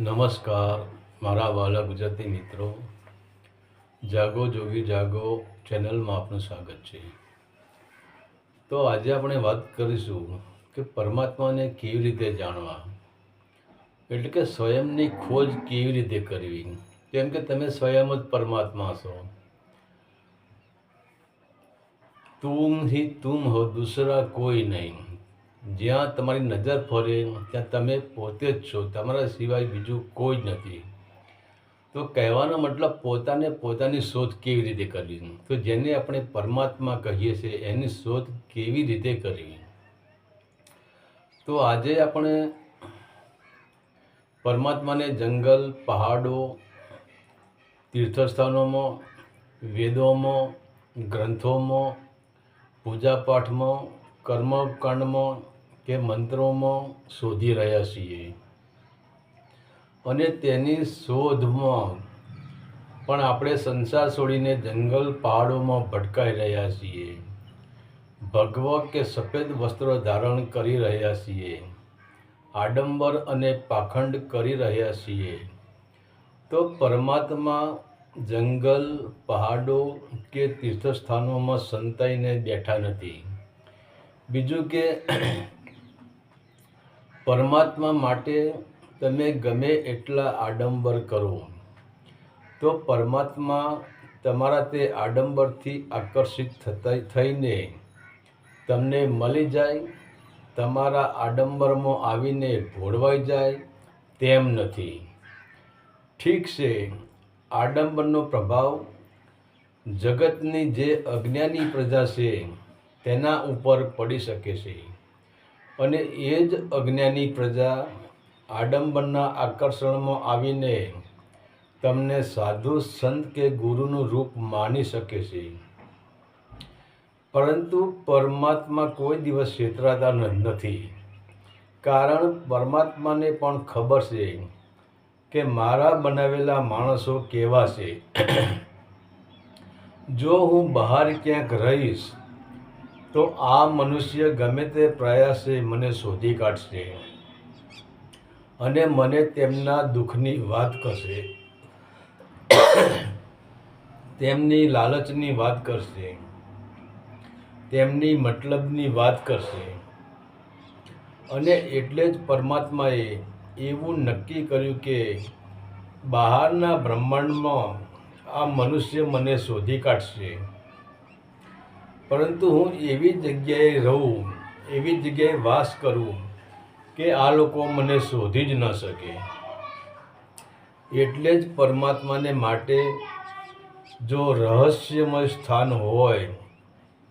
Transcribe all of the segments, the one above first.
નમસ્કાર, મારા વાલા ગુજરાતી મિત્રો. જાગો, જોગી જાગો, ચેનલમાં આપનું સ્વાગત છે. તો આજે આપણે વાત કરીશું કે પરમાત્માને કેવી રીતે જાણવા? એટલે કે સ્વયંની ખોજ કેવી રીતે કરવી? કેમ કે તમે સ્વયં જ પરમાત્મા છો. તું હી તુમ હો દૂસરા કોઈ નહીં. જ્યાં તમારી નજર ફરે, ત્યાં તમે પોતે જ છો. તમારા સિવાય બીજું કોઈ જ નથી. તો કહેવાનો મતલબ પોતાને પોતાની શોધ કેવી રીતે કરવી? તો જેને આપણે પરમાત્મા કહીએ છીએ, એની શોધ કેવી રીતે કરવી? તો આજે આપણે પરમાત્માને જંગલ, પહાડો, તીર્થસ્થાનોમાં, વેદોમાં, ગ્રંથોમાં, પૂજાપાઠમાં, કર્મકાંડમાં કે મંત્રોમાં શોધી રહ્યા છીએ. અને તેની શોધમાં પણ આપણે સંસાર છોડીને જંગલ પહાડોમાં ભટકાઈ રહ્યા છીએ. ભગવ કે સફેદ વસ્ત્રો ધારણ કરી રહ્યા છીએ. આડંબર અને પાખંડ કરી રહ્યા છીએ. તો પરમાત્મા જંગલ, પહાડો કે તીર્થસ્થાનોમાં સંતાઈને બેઠા નથી. બીજું કે પરમાત્મા માટે તમે ગમે એટલા આડંબર કરો. તો પરમાત્મા તમારા તે આડંબરથી આકર્ષિત થતા થઈને તમને મળી જાય, તમારા આડંબરમાં આવીને ભોળવાઈ જાય તેમ નથી. ઠીક છે, આડંબરનો પ્રભાવ જગતની જે અજ્ઞાની પ્રજા છે તેના ઉપર પડી શકે છે. અને એ જ અજ્ઞાની પ્રજા આડંબરના આકર્ષણમાં આવીને તમને સાધુ સંત કે ગુરુનું રૂપ માની શકે છે. પરંતુ પરમાત્મા કોઈ દિવસ છેતરાતા નથી. કારણ પરમાત્માને પણ ખબર છે કે મારા બનાવેલા માણસો કેવા છે. જો હું બહાર ક્યાંક રહીશ તો આ મનુષ્ય ગમે તે પ્રયાસે મને શોધી કાઢશે અને મને તેમના દુઃખની વાત કરશે. તેમની લાલચની વાત કરશે. તેમની મતલબની વાત કરશે. અને એટલે જ પરમાત્માએ એવું નક્કી કર્યું કે બહારના બ્રહ્માંડમાં આ મનુષ્ય મને શોધી કાઢશે. પરંતુ હું એવી જગ્યાએ રહું, એવી જગ્યાએ વાસ કરું કે આ લોકો મને શોધી જ ન શકે. એટલે જ પરમાત્માને માટે જો રહસ્યમય સ્થાન હોય,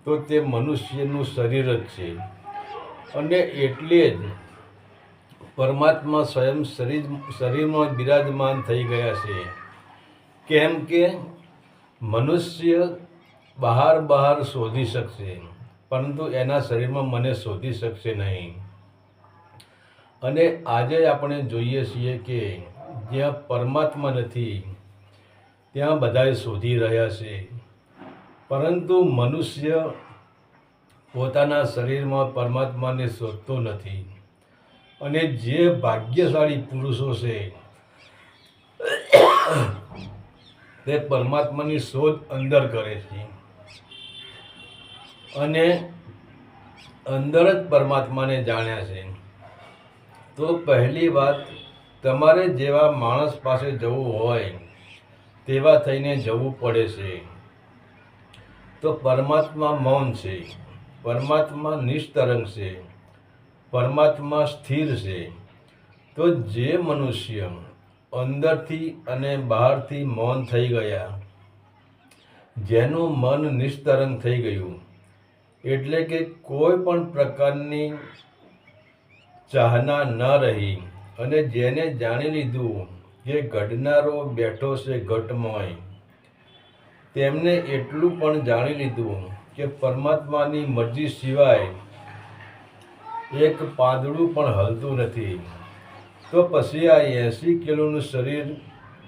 તો તે મનુષ્યનું શરીર જ છે. અને એટલે જ પરમાત્મા સ્વયં શરીર, શરીરમાં બિરાજમાન થઈ ગયા છે. કેમ કે મનુષ્ય બહાર બહાર શોધી શકશે, પરંતુ એના શરીરમાં મને શોધી શકશે નહીં. અને આજે આપણે જોઈએ છીએ કે જ્યાં પરમાત્મા નથી, ત્યાં બધાએ શોધી રહ્યા છે. પરંતુ મનુષ્ય પોતાના શરીરમાં પરમાત્માને શોધતો નથી. અને જે ભાગ્યશાળી પુરુષો છે, તે પરમાત્માની શોધ અંદર કરે છે. અને અંદર જ પરમાત્માને જાણ્યા છે. તો પહેલી વાત, તમારે જેવા માણસ પાસે જવું હોય, તેવા થઈને જવું પડે છે. તો પરમાત્મા મૌન છે, પરમાત્મા નિષ્તરંગ છે, પરમાત્મા સ્થિર છે. તો જે મનુષ્ય અંદરથી અને બહારથી મૌન થઈ ગયા, જેનું મન નિસ્તરંગ થઈ ગયું એટલે કે કોઈ પણ પ્રકારની ચાહના ન રહી. અને જેને જાણી લીધું કે ઘડનારો બેઠો છે ઘટમય, તેમને એટલું પણ જાણી લીધું કે પરમાત્માની મરજી સિવાય એક પાંદડું પણ હલતું નથી. તો પછી આ એંસી કિલોનું શરીર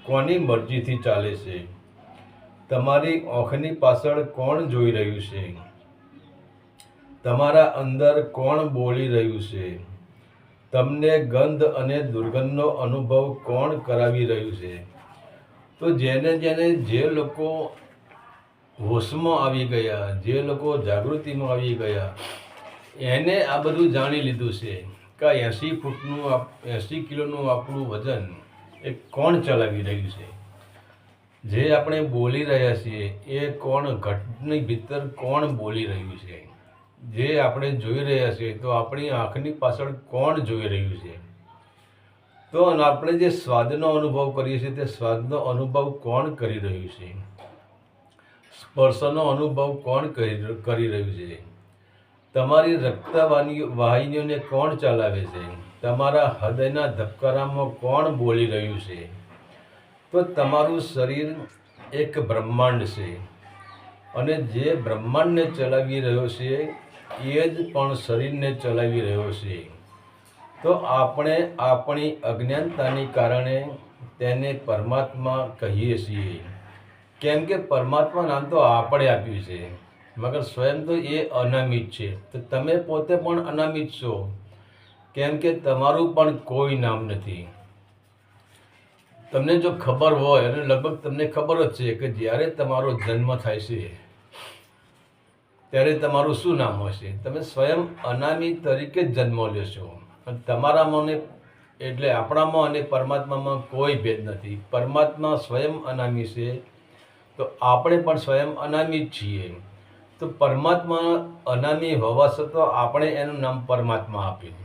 કોની મરજીથી ચાલે છે? તમારી આંખની પાછળ કોણ જોઈ રહ્યું છે? તમારા અંદર કોણ બોલી રહ્યું છે? તમને ગંધ અને દુર્ગંધનો અનુભવ કોણ કરાવી રહ્યું છે? તો જેને જેને જે લોકો હોશમાં આવી ગયા, જે લોકો જાગૃતિમાં આવી ગયા, એને આ બધું જાણી લીધું છે કે એંસી ફૂટનું એંસી કિલોનું આપણું વજન એ કોણ ચલાવી રહ્યું છે? જે આપણે બોલી રહ્યા છીએ, એ કોણ ઘટની ભીતર કોણ બોલી રહ્યું છે? જે આપણે જોઈ રહ્યા છીએ, તો આપણી આંખની પાછળ કોણ જોઈ રહ્યું છે? તો આપણે જે સ્વાદનો અનુભવ કરીએ છીએ, તે સ્વાદનો અનુભવ કોણ કરી રહ્યું છે? સ્પર્શનો અનુભવ કોણ કરી કરી રહ્યું છે? તમારી રક્તવાની વાહિનીઓને કોણ ચલાવે છે? તમારા હૃદયના ધબકારામાં કોણ બોલી રહ્યું છે? તો તમારું શરીર એક બ્રહ્માંડ છે. અને જે બ્રહ્માંડને ચલાવી રહ્યો છે એ જ પણ શરીરને ચલાવી રહ્યો છે. તો આપણે આપણી અજ્ઞાનતાની કારણે તેને પરમાત્મા કહીએ છીએ. કેમ કે પરમાત્મા નામ તો આપણે આપ્યું છે. મગર સ્વયં તો એ અનામિત છે. તો તમે પોતે પણ અનામિત છો. કેમ કે તમારું પણ કોઈ નામ નથી. તમને જો ખબર હોય અને લગભગ તમને ખબર જ છે કે જ્યારે તમારો જન્મ થાય છે ત્યારે તમારું શું નામ હશે તમે સ્વયં અનામી તરીકે જન્મ લેશો અને તમારામાં ને એટલે આપણામાં અને પરમાત્મામાં કોઈ ભેદ નથી. પરમાત્મા સ્વયં અનામી છે. તો આપણે પણ સ્વયં અનામી જ છીએ. તો પરમાત્મા અનામી હોવા છતાં આપણે એનું નામ પરમાત્મા આપ્યું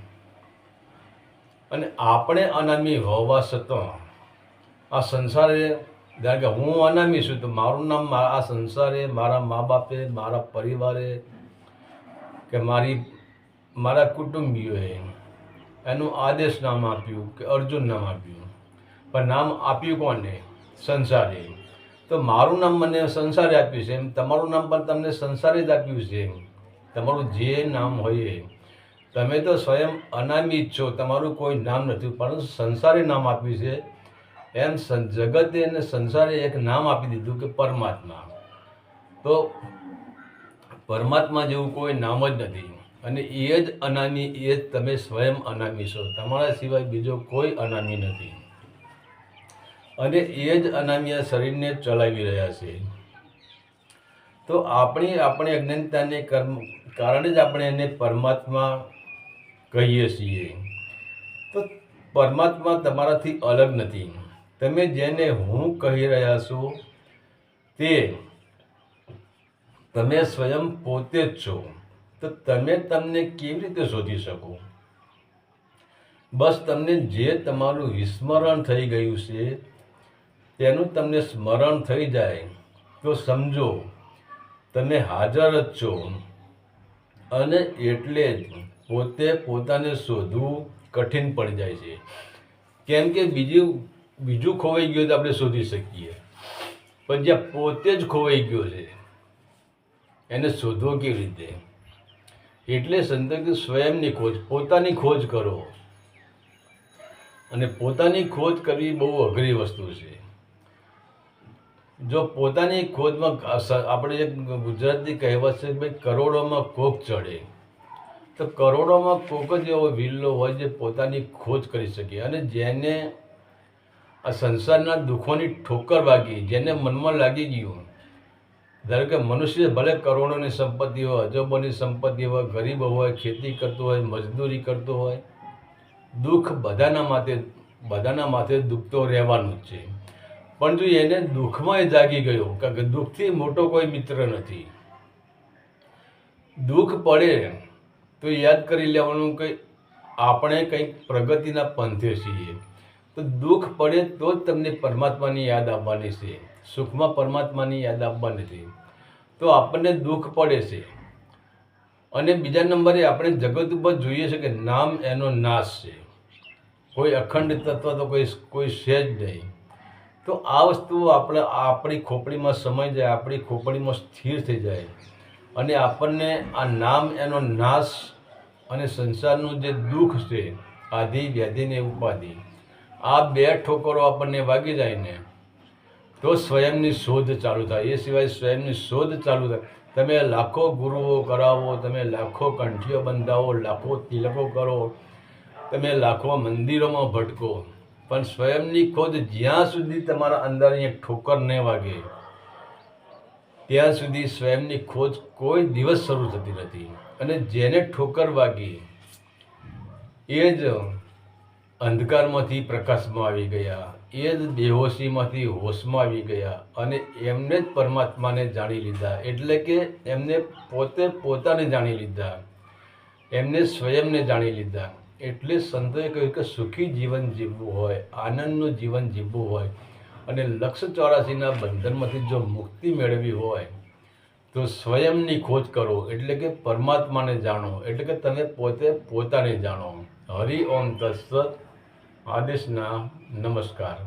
અને આપણે અનામી હોવા છતાં આ સંસારે કારણ કે હું અનામી છું, તો મારું નામ આ સંસારે, મારા મા બાપે મારા પરિવારે કે મારી, મારા કુટુંબીઓએ એનું આદેશ નામ આપ્યું કે અર્જુન નામ આપ્યું. પણ નામ આપ્યું કોને? સંસારે. તો મારું નામ મને સંસારે આપ્યું છે એમ. તમારું નામ પણ તમને સંસારે જ આપ્યું છે એમ. તમારું જે નામ હોય. તમે તો સ્વયં અનામી જ છો. તમારું કોઈ નામ નથી, પરંતુ સંસારે નામ આપ્યું છે. એમ જગતે અને સંસારે એક નામ આપી દીધું કે પરમાત્મા. તો પરમાત્મા જેવું કોઈ નામ જ નથી. અને એ જ અનામી એ જ તમે સ્વયં અનામી છો. તમારા સિવાય બીજો કોઈ અનામી નથી. અને એ જ અનામી આ શરીરને ચલાવી રહ્યા છે. તો આપણી આપણી અજ્ઞાનતાને કર્મ, કારણે જ આપણે એને પરમાત્મા કહીએ છીએ. તો પરમાત્મા તમારાથી અલગ નથી. તમે જેને હું કહી રહ્યા છો, તે તમે સ્વયં પોતે જ છો. તો તમે તમને કેવી રીતે શોધી શકો? બસ તમને જે તમારું વિસ્મરણ થઈ ગયું છે, તેનું તમને સ્મરણ થઈ જાય. તો સમજો, તમે હાજર જ છો. અને એટલે જ પોતે પોતાને શોધવું કઠિન પડી જાય છે. કેમ કે બીજું બીજું ખોવાઈ ગયું તો આપણે શોધી શકીએ. પણ જ્યાં પોતે જ ખોવાઈ ગયો છે, એને શોધવો કેવી રીતે? એટલે સંતો સ્વયંની ખોજ, પોતાની ખોજ કરો. અને પોતાની ખોજ કરવી બહુ અઘરી વસ્તુ છે. જો પોતાની ખોજમાં આપણે એક ગુજરાતી કહેવત છે કે ભાઈ, કરોડોમાં કોક ચડે. તો કરોડોમાં કોક જ એવો વિલ્લો હોય જે પોતાની ખોજ કરી શકે. અને જેને આ સંસારના દુઃખોની ઠોકર વાગી, જેને મનમાં લાગી ગયું. ધારો કે મનુષ્ય ભલે કરોડોની સંપત્તિ હોય, અજબોની સંપત્તિ હોય, ગરીબ હોય, ખેતી કરતો હોય, મજદૂરી કરતો હોય, દુઃખ બધાના માથે બધાના માથે દુઃખ તો રહેવાનું જ છે. પણ જો એને દુઃખમાં એ જાગી ગયો કારણ કે દુઃખથી મોટો કોઈ મિત્ર નથી. દુઃખ પડે તો યાદ કરી લેવાનું કે આપણે કંઈક પ્રગતિના પંથે છીએ. તો દુઃખ પડે તો જ તમને પરમાત્માની યાદ આવવાની છે. સુખમાં પરમાત્માની યાદ આવવાની છે. તો આપણને દુઃખ પડે છે. અને બીજા નંબરે આપણે જગત ઉપર જોઈએ છે કે નામ એનો નાશ છે. કોઈ અખંડ તત્વ તો કોઈ કોઈ છે જ નહીં. તો આ વસ્તુ આપણે, આપણી ખોપડીમાં સમય જાય, આપણી ખોપડીમાં સ્થિર થઈ જાય. અને આપણને આ નામ એનો નાશ અને સંસારનું જે દુઃખ છે, આધિ, વ્યાધિ ને ઉપાધિ. આ બે ઠોકરો આપણને વાગી જાય ને તો સ્વયંની શોધ ચાલુ થાય. એ સિવાય સ્વયંની શોધ ચાલુ થાય. તમે લાખો ગુરુઓ કરાવો, તમે લાખો કંઠીઓ બંધાવો, લાખો તિલકો કરો, તમે લાખો મંદિરોમાં ભટકો. પણ સ્વયંની ખોજ જ્યાં સુધી તમારા અંદર એક ઠોકર નહીં વાગે, ત્યાં સુધી સ્વયંની ખોજ કોઈ દિવસ શરૂ થતી નથી. અને જેને ઠોકર વાગી, એ જ અંધકારમાંથી પ્રકાશમાં આવી ગયા. એ જ બેહોશીમાંથી હોશમાં આવી ગયા અને એમને જ પરમાત્માને જાણી લીધા. એટલે કે એમને પોતે પોતાને જાણી લીધા. એમને સ્વયંને જાણી લીધા. એટલે સંતોએ કહ્યું કે સુખી જીવન જીવવું હોય, આનંદનું જીવન જીવવું હોય અને લક્ષ ચોરાસીના બંધનમાંથી જો મુક્તિ મેળવી હોય, તો સ્વયંની ખોજ કરો. એટલે કે પરમાત્માને જાણો. એટલે કે તમે પોતે પોતાને જાણો. હરિ ઓમ તત્સત આદેશના નમસ્કાર.